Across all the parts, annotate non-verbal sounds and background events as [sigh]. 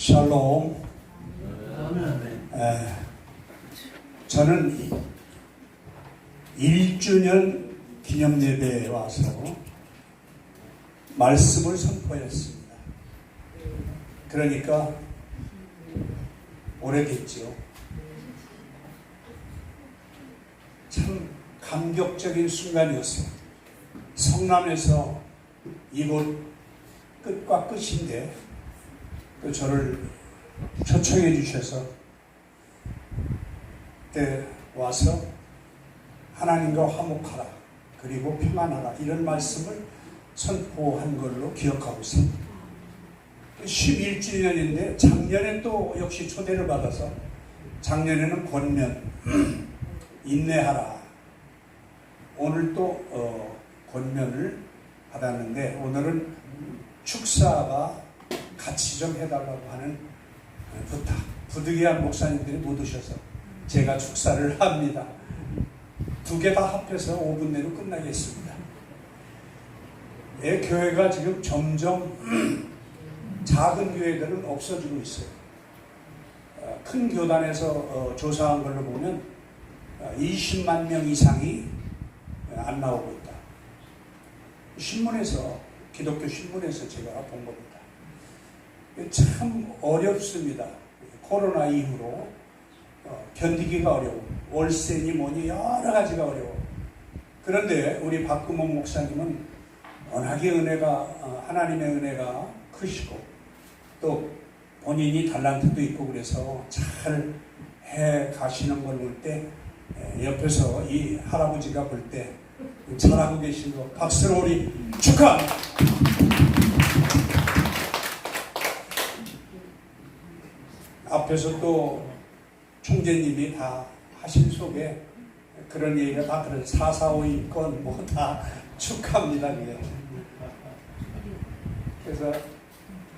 샬롬. 에, 저는 1주년 기념 예배에 와서 말씀을 선포했습니다. 그러니까 오래됐죠. 참 감격적인 순간이었어요. 성남에서 이곳 끝과 끝인데 또 저를 초청해 주셔서 그때 와서 하나님과 화목하라 그리고 평안하라 이런 말씀을 선포한 걸로 기억하고 있습니다. 11주년인데 작년에 또 역시 초대를 받아서 작년에는 권면 [clears throat] 인내하라 오늘 또 어, 권면을 받았는데 오늘은 축사가 같이 좀 해달라고 하는 부탁. 부득이한 목사님들이 못 오셔서 제가 축사를 합니다. 두 개 다 합해서 5분 내로 끝나겠습니다. 예, 교회가 지금 점점 [clears throat] 작은 교회들은 없어지고 있어요. 어, 큰 교단에서 어, 조사한 걸로 보면 어, 20만 명 이상이 어, 안 나오고 있다. 신문에서 기독교 신문에서 제가 본 겁니다. 참 어렵습니다. 코로나 이후로 어, 견디기가 어려워. 월세니 뭐니 여러 가지가 어려워. 그런데 우리 박금원 목사님은 워낙에 은혜가 어, 하나님의 은혜가 크시고 또 본인이 달란트도 있고 그래서 잘 해 가시는 걸 볼 때 옆에서 이 할아버지가 볼 때 잘하고 계신 거 박수로 우리 축하! 앞에서 또 총재님이 다 하신 속에 그런 얘기가 다 그런 4452건 뭐다 축하합니다. 그게. 그래서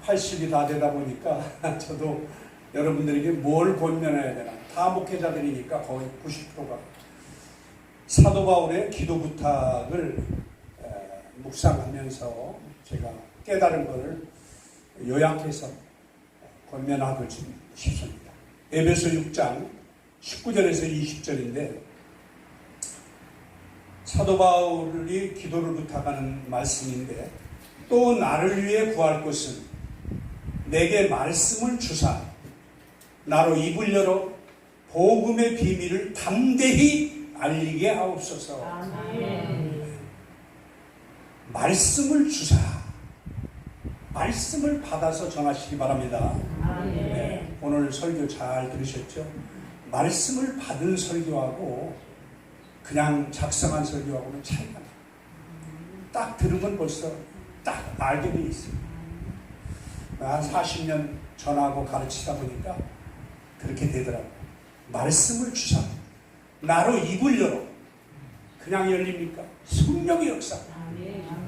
80이 다 되다 보니까 [laughs] 저도 여러분들에게 뭘 권면해야 되나 다 목회자들이니까 거의 90%가 사도 바울의 기도 부탁을 에, 묵상하면서 제가 깨달은 것을 요약해서 권면하고 싶습니다. 에베소 6장 19절에서 20절인데 사도 바울이 기도를 부탁하는 말씀인데 또 나를 위해 구할 것은 내게 말씀을 주사 나로 입을 열어 복음의 비밀을 담대히 알리게 하옵소서. 말씀을 주사 말씀을 받아서 전하시기 바랍니다. 네, 오늘 설교 잘 들으셨죠? 말씀을 받은 설교하고 그냥 작성한 설교하고는 차이가 나요. 딱 들으면 벌써 딱 알게 돼 있어요. 한 40년 전하고 가르치다 보니까 그렇게 되더라고요. 말씀을 주사 나로 입을 열어 그냥 열립니까? 성령의 역사.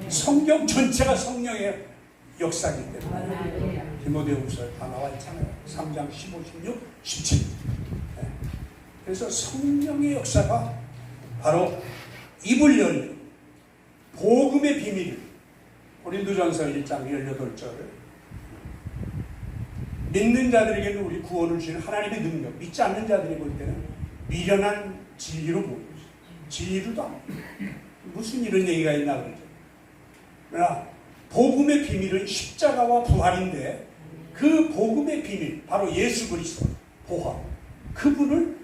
성경 전체가 성령의 역사이기 때문에 디모데후서 다 나와 있잖아요. 3장 15, 16, 17. 네. 그래서 성령의 역사가 바로 입을 열는 복음의 비밀. 고린도전서 1장 18절. 믿는 자들에게는 우리 구원을 주는 하나님의 능력. 믿지 않는 자들이 볼 때는 미련한 진리로 보고. 진리로도 안 무슨 이런 얘기가 있나 그러죠. 그러나 복음의 비밀은 십자가와 부활인데 그 복음의 비밀 바로 예수 그리스도 보화 그분을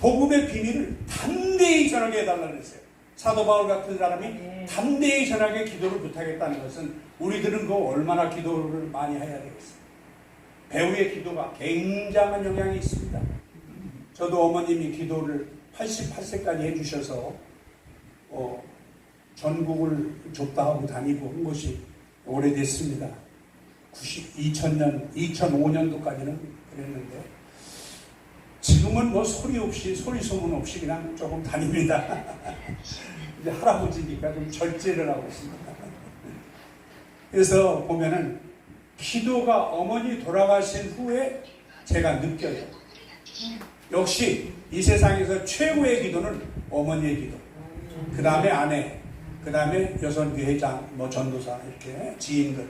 복음의 비밀을 담대히 전하게 해달라는 했어요. 사도 바울 같은 사람이 네. 담대히 전하게 기도를 부탁했다는 것은 우리들은 그 얼마나 기도를 많이 해야 되겠어요. 배우의 기도가 굉장한 영향이 있습니다. 저도 어머님이 기도를 88세까지 해주셔서 어, 전국을 좁다 하고 다니고 한 것이 오래됐습니다. 90, 2000년, 2005년도까지는 그랬는데 지금은 뭐 소리 없이 소리 소문 없이 그냥 조금 다닙니다. [laughs] 이제 할아버지니까 좀 절제를 하고 있습니다. 그래서 보면은 기도가 어머니 돌아가신 후에 제가 느껴요. 역시 이 세상에서 최고의 기도는 어머니의 기도. 그 다음에 아내, 그 다음에 여성교회장, 뭐 전도사 이렇게 지인들.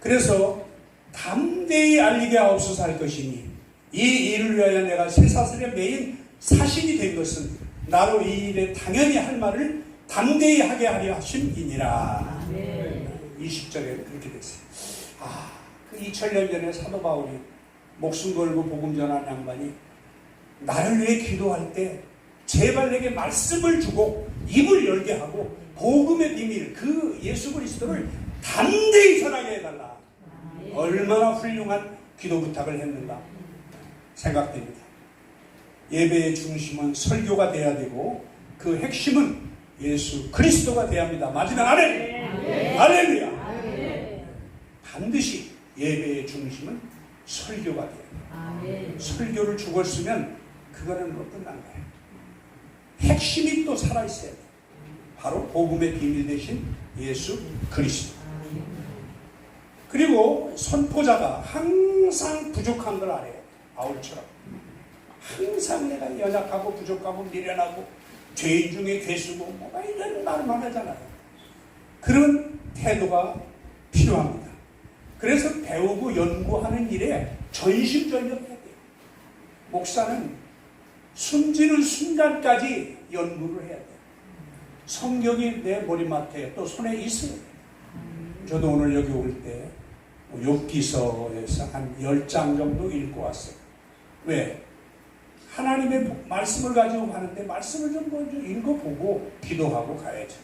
그래서 담대히 알리게 하옵소서 할 것이니 이 일을 위하여 내가 쇠사슬에 매인 사신이 된 것은 나로 이 일에 당연히 할 말을 담대히 하게 하려 하심이니라. 20절에 그렇게 됐어요. 아, 그 2000년 전에 사도 바울이 목숨 걸고 복음 전한 양반이 나를 위해 기도할 때 제발 내게 말씀을 주고 입을 열게 하고 복음의 비밀 그 예수 그리스도를 담대히 전하게 해달라. 얼마나 훌륭한 기도 부탁을 했는가 생각됩니다. 예배의 중심은 설교가 돼야 되고 그 핵심은 예수 그리스도가 돼야 합니다. 맞으면 아멘. 할렐루야. 반드시 예배의 중심은 설교가 돼요. 설교를 죽었으면 그거는 뭐 끝난 거예요. 핵심이 또 살아있어야 돼요. 바로 복음의 비밀 대신 예수 그리스도. 그리고 선포자가 항상 부족한 걸 알아요. 바울처럼. 항상 내가 연약하고 부족하고 미련하고 죄인 중에 괴수고 뭐가 이런 말만 하잖아요. 그런 태도가 필요합니다. 그래서 배우고 연구하는 일에 전심전력해야 돼요. 목사는 숨지는 순간까지 연구를 해야 돼요. 성경이 내 머리맡에 또 손에 있어야 돼요. 저도 오늘 여기 올때 욥기서에서 한 10장 정도 읽고 왔어요. 왜? 하나님의 말씀을 가지고 가는데 말씀을 좀 먼저 읽어보고 기도하고 가야죠.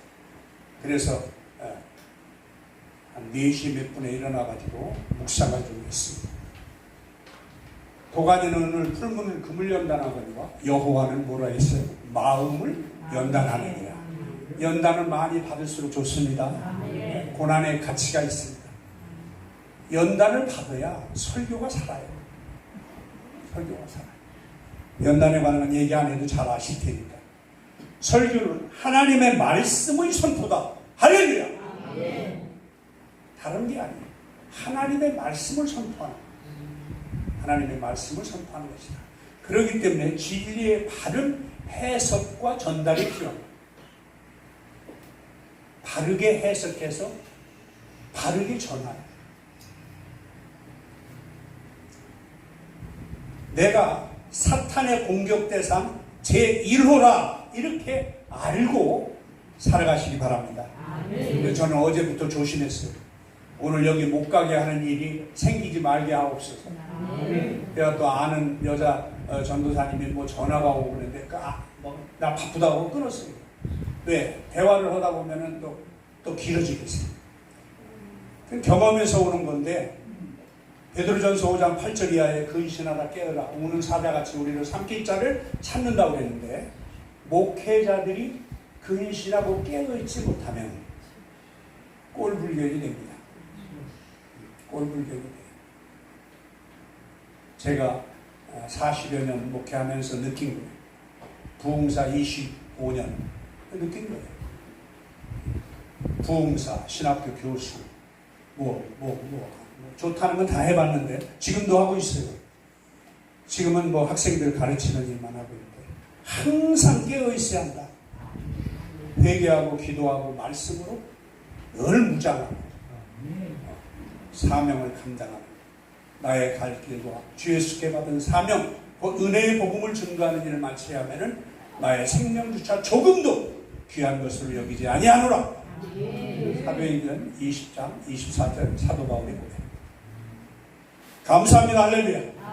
그래서 어, 한 4시 몇 분에 일어나가지고 묵상을 좀 했습니다. 오늘 풀문을 금을 연단하거니와 여호와는 뭐라 했어요? 마음을 연단하느니라. 연단을 많이 받을수록 좋습니다. 고난의 가치가 있습니다. 연단을 받아야 설교가 살아요. 설교가 살아요. 연단에 관한 얘기 안 해도 잘 아실 테니까. 설교는 하나님의 말씀의 선포다. 할렐루야! 다른 게 아니에요. 하나님의 말씀을 선포하는 하나님의 말씀을 선포하는 것이다. 그렇기 때문에 진리의 바른 해석과 전달이 필요합니다. 바르게 해석해서 바르게 전하는 내가 사탄의 공격 대상 제1호라 이렇게 알고 살아가시기 바랍니다. 저는 어제부터 조심했어요. 오늘 여기 못 가게 하는 일이 생기지 말게 하옵소서. 내가 또 아는 여자 어, 전도사님이 뭐 전화가 오고 그랬는데 그, 아, 뭐, 나 바쁘다고 끊었어요. 왜? 대화를 하다 보면은 또, 또 길어지겠어요. 그 경험에서 오는 건데 베드로전서 5장 8절 이하에 근신하다 깨어라 우는 사자같이 우리를 삼킬 자를 찾는다고 그랬는데 목회자들이 근신하고 깨어있지 못하면 꼴불견이 됩니다. 꼴불견이 돼요. 제가 40여 년 목회하면서 느낀 거예요. 부흥사 25년 느낀 거예요. 부흥사, 신학교 교수, 뭐, 뭐, 뭐, 좋다는 건 다 해봤는데, 지금도 하고 있어요. 지금은 뭐 학생들 가르치는 일만 하고 있는데, 항상 깨어있어야 한다. 회개하고 기도하고 말씀으로 늘 무장하고, 사명을 감당하는 나의 갈 길과 주 예수께 받은 사명, 그 은혜의 복음을 증거하는 일을 마쳐야 하면은 나의 생명주차 조금도 귀한 것으로 여기지 아니하노라. 사도행전 20장 24절 사도 바울의 고백. 감사합니다. 할렐루야.